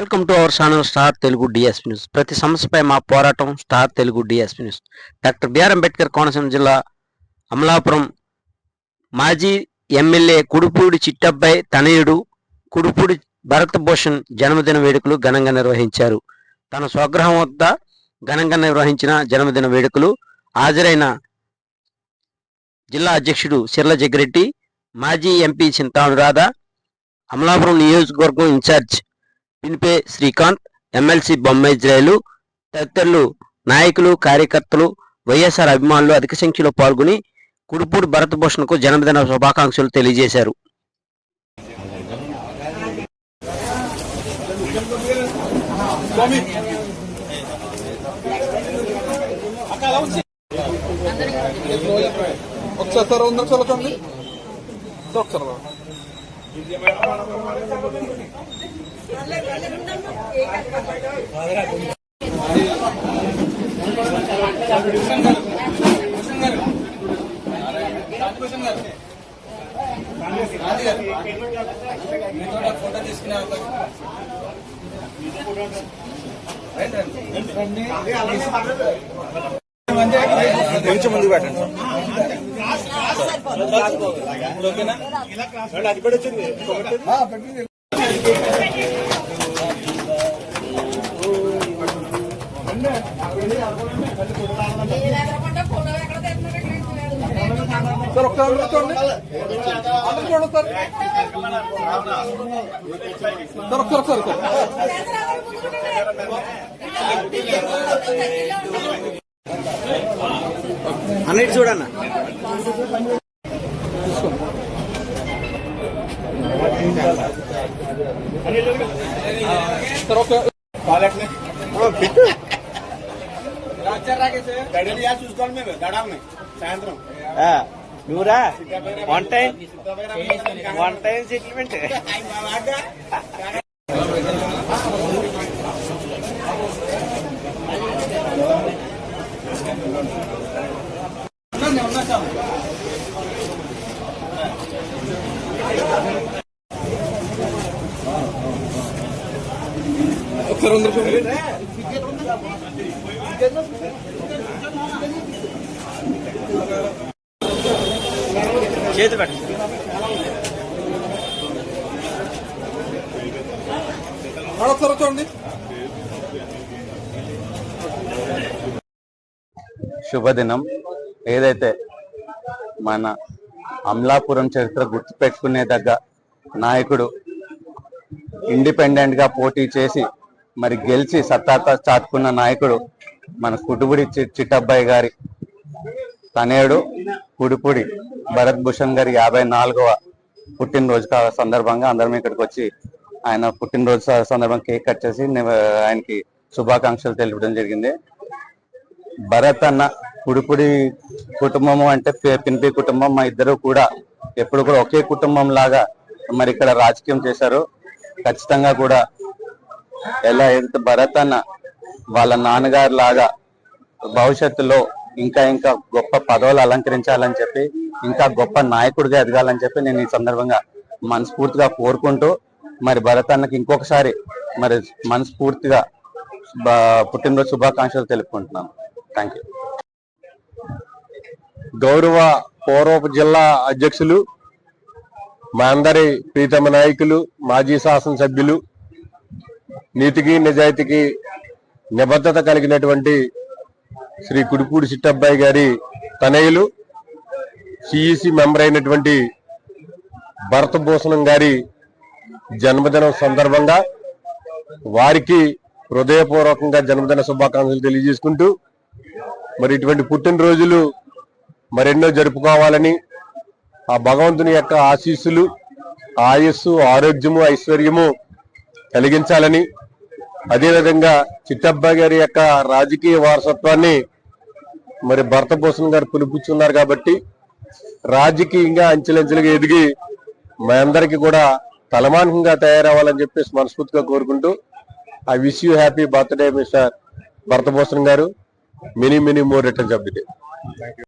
Welcome to our channel star Telugu DSP news. ప్రతి సమస్యపై మా పోరాటం star Telugu DSP news. Doctor BR Ambedkar Konaseema జిల్లా అమలాపురం. మాజీ ఎమ్మెల్యే కుడుపూడి చిట్టబ్బాయి తనయుడు కుడుపూడి భరత్ భూషణ్ జన్మదిన వేడుకలు ఘనంగా నిర్వహించారు. తన స్వగృహం వద్ద ఘనంగా నిర్వహించిన జన్మదిన వేడుకలు హాజరైన జిల్లా అధ్యక్షుడు సిర్ల జగ్గిరెడ్డి మాజీ ఎంపీ చింతానురాధ అమలాపురం నియోజకవర్గం ఇన్ఛార్జ్ పినిపే శ్రీకాంత్ ఎమ్మెల్సీ బొమ్మాయి తదితరులు నాయకులు కార్యకర్తలు వైఎస్ఆర్ అభిమానులు అధిక సంఖ్యలో పాల్గొని కుడుపూడి భరతభూషణ్కు జన్మదిన శుభాకాంక్షలు తెలియజేశారు ఒకసారి సార్ ఉందా చల్లకండి ఒకసారి రా. కొంచెం ముందుకు పెట్టండి సార్ సార్ ఒకసారి అందరూ చూడండి సార్ సార్ ఒకసారి ఒకసారి సార్ అన్నిటి చూడన్నా. సార్ చూసుకోండి మేము దడాలని సాయంత్రం నువ్వురా one time one time settlement ఒకసారి చూడండి చేతి పెట్ట ఒకసారి చూడండి. శుభదినం. ఏదైతే మన అమలాపురం చరిత్ర గుర్తుపెట్టుకునేదగ్గ నాయకుడు ఇండిపెండెంట్గా పోటీ చేసి మరి గెలిచి సత్తాత చాటుకున్న నాయకుడు మన కుటుబుడి చి- చిట్టబ్బాయి గారి తనేడు కుడిపుడి భరత్ భూషణ్ గారి యాభై నాలుగవ పుట్టినరోజు సందర్భంగా అందరం ఇక్కడికి వచ్చి ఆయన పుట్టినరోజు సందర్భంగా కేక్ కట్ చేసి ఆయనకి శుభాకాంక్షలు తెలిపడం జరిగింది. భరత్ అన్న కుడిపుడి కుటుంబము అంటే పి- పిన్పి కుటుంబం మా ఇద్దరు కూడా ఎప్పుడు కూడా ఒకే కుటుంబం లాగా మరి ఇక్కడ రాజకీయం చేశారు. ఖచ్చితంగా కూడా ఎలా ఎంత భరత్ అన్న వాళ్ళ నాన్నగారు లాగా భవిష్యత్తులో ఇంకా ఇంకా గొప్ప పదవులు అలంకరించాలని చెప్పి ఇంకా గొప్ప నాయకుడిగా ఎదగాలని చెప్పి నేను ఈ సందర్భంగా మనస్ఫూర్తిగా కోరుకుంటూ మరి భరత్ అన్నకి ఇంకొకసారి మరి మనస్ఫూర్తిగా పుట్టినరోజు శుభాకాంక్షలు తెలుపుకుంటున్నాను. థ్యాంక్ యూ గౌరవ పూర్వపు జిల్లా అధ్యక్షులు మా అందరి ప్రీతమ నాయకులు మాజీ శాసనసభ్యులు నీతికి నిజాయితీకి నిబద్ధత కలిగినటువంటి శ్రీ కుడిపూడి చిట్టబ్బాయి గారి తనయులు సిఈసి మెంబర్ అయినటువంటి భరతభూషణం గారి జన్మదినం సందర్భంగా వారికి హృదయపూర్వకంగా జన్మదిన శుభాకాంక్షలు తెలియజేసుకుంటూ మరి ఇటువంటి పుట్టినరోజులు మరెన్నో జరుపుకోవాలని ఆ భగవంతుని యొక్క ఆశీస్సులు ఆయుస్సు ఆరోగ్యము ఐశ్వర్యము కలిగించాలని అదేవిధంగా చిట్టబ్బా గారి యొక్క రాజకీయ వారసత్వాన్ని మరి భరతభూషణ్ గారు పిలిపించున్నారు కాబట్టి రాజకీయంగా అంచెలంచెలుగా ఎదిగి మా అందరికి కూడా తలమానకంగా తయారవ్వాలని చెప్పేసి మనస్ఫూర్తిగా కోరుకుంటూ I wish you happy birthday mister Bharatbhushan గారు. Many many more returns of the day.